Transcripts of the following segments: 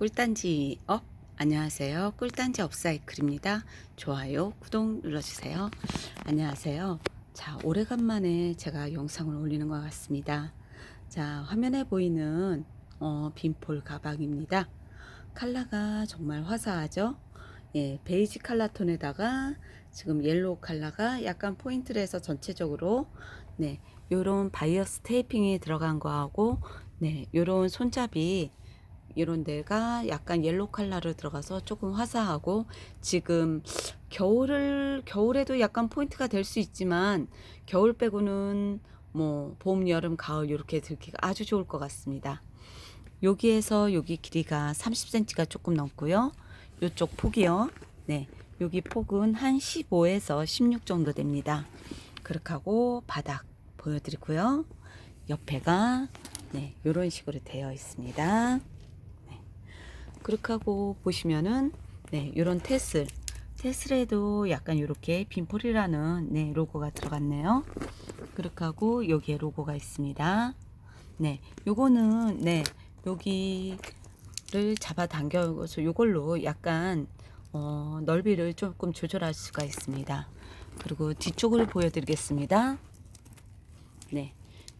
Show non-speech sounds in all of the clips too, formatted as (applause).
꿀단지 업. 안녕하세요. 꿀단지 업사이클입니다. 좋아요 구독 눌러주세요. 안녕하세요. 자 오래간만에 제가 영상을 올리는 것 같습니다. 자 화면에 보이는 어, 빈폴 가방입니다. 컬러가 정말 화사하죠? 예 베이지 컬러 톤에다가 지금 옐로우 컬러가 약간 포인트를 해서 전체적으로 네 요런 바이어스 테이핑이 들어간 거하고 네 요런 손잡이 이런 데가 약간 옐로우 컬러로 들어가서 조금 화사하고 지금 겨울을 겨울에도 약간 포인트가 될 수 있지만 겨울 빼고는 뭐 봄, 여름, 가을 이렇게 들기가 아주 좋을 것 같습니다. 여기에서 여기 길이가 30cm가 조금 넘고요. 이쪽 폭이요. 네. 여기 폭은 한 15에서 16 정도 됩니다. 그렇게 하고 바닥 보여드리고요. 옆에가 네, 이런 식으로 되어 있습니다. 그렇게 하고 보시면은 네, 요런 테슬 테슬에도 약간 이렇게 빈폴이라는 네, 로고가 들어갔네요. 그렇게 하고 여기에 로고가 있습니다. 네, 요거는 네, 여기를 잡아 당겨서 요걸로 약간 어, 넓이를 조금 조절할 수가 있습니다. 그리고 뒤쪽을 보여드리겠습니다. 네,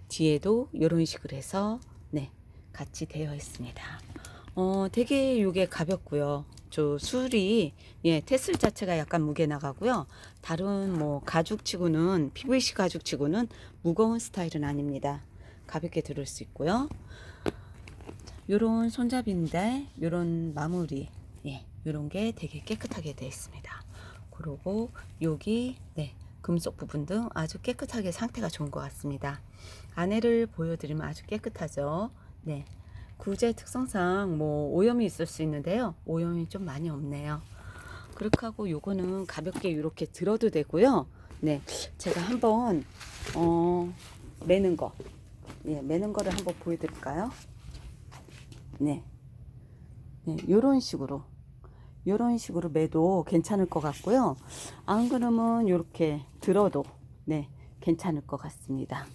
뒤에도 이런 식으로 해서 네, 같이 되어 있습니다. 어, 되게 요게 가볍고요. 저 술이 예, 테슬 자체가 약간 무게 나가고요. 다른 뭐 가죽치고는 PVC 가죽치고는 무거운 스타일은 아닙니다. 가볍게 들을 수 있고요. 요런 손잡이인데 요런 마무리 예, 요런 게 되게 깨끗하게 되어 있습니다. 그리고 여기 네, 금속 부분 등 아주 깨끗하게 상태가 좋은 것 같습니다. 안에를 보여드리면 아주 깨끗하죠. 네. 구제 특성상 뭐 오염이 있을 수 있는데요. 오염이 좀 많이 없네요. 그렇게 하고 요거는 가볍게 이렇게 들어도 되고요. 네. 제가 한번 어 매는 거. 예, 매는 거를 한번 보여 드릴까요? 네. 네, 요런 식으로 요런 식으로 매도 괜찮을 것 같고요. 안 그러면 요렇게 들어도 네. 괜찮을 것 같습니다.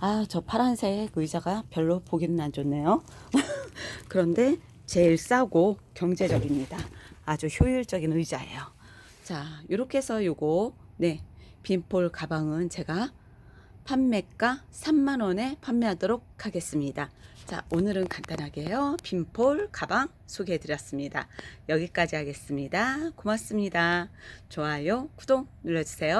아, 저 파란색 의자가 별로 보기는 안 좋네요. (laughs) 그런데 제일 싸고 경제적입니다. 아주 효율적인 의자예요. 자, 이렇게 해서 요거 네 빈폴 가방은 제가 판매가 3만 원에 판매하도록 하겠습니다. 자, 오늘은 간단하게요. 빈폴 가방 소개해 드렸습니다. 여기까지 하겠습니다. 고맙습니다. 좋아요, 구독 눌러 주세요.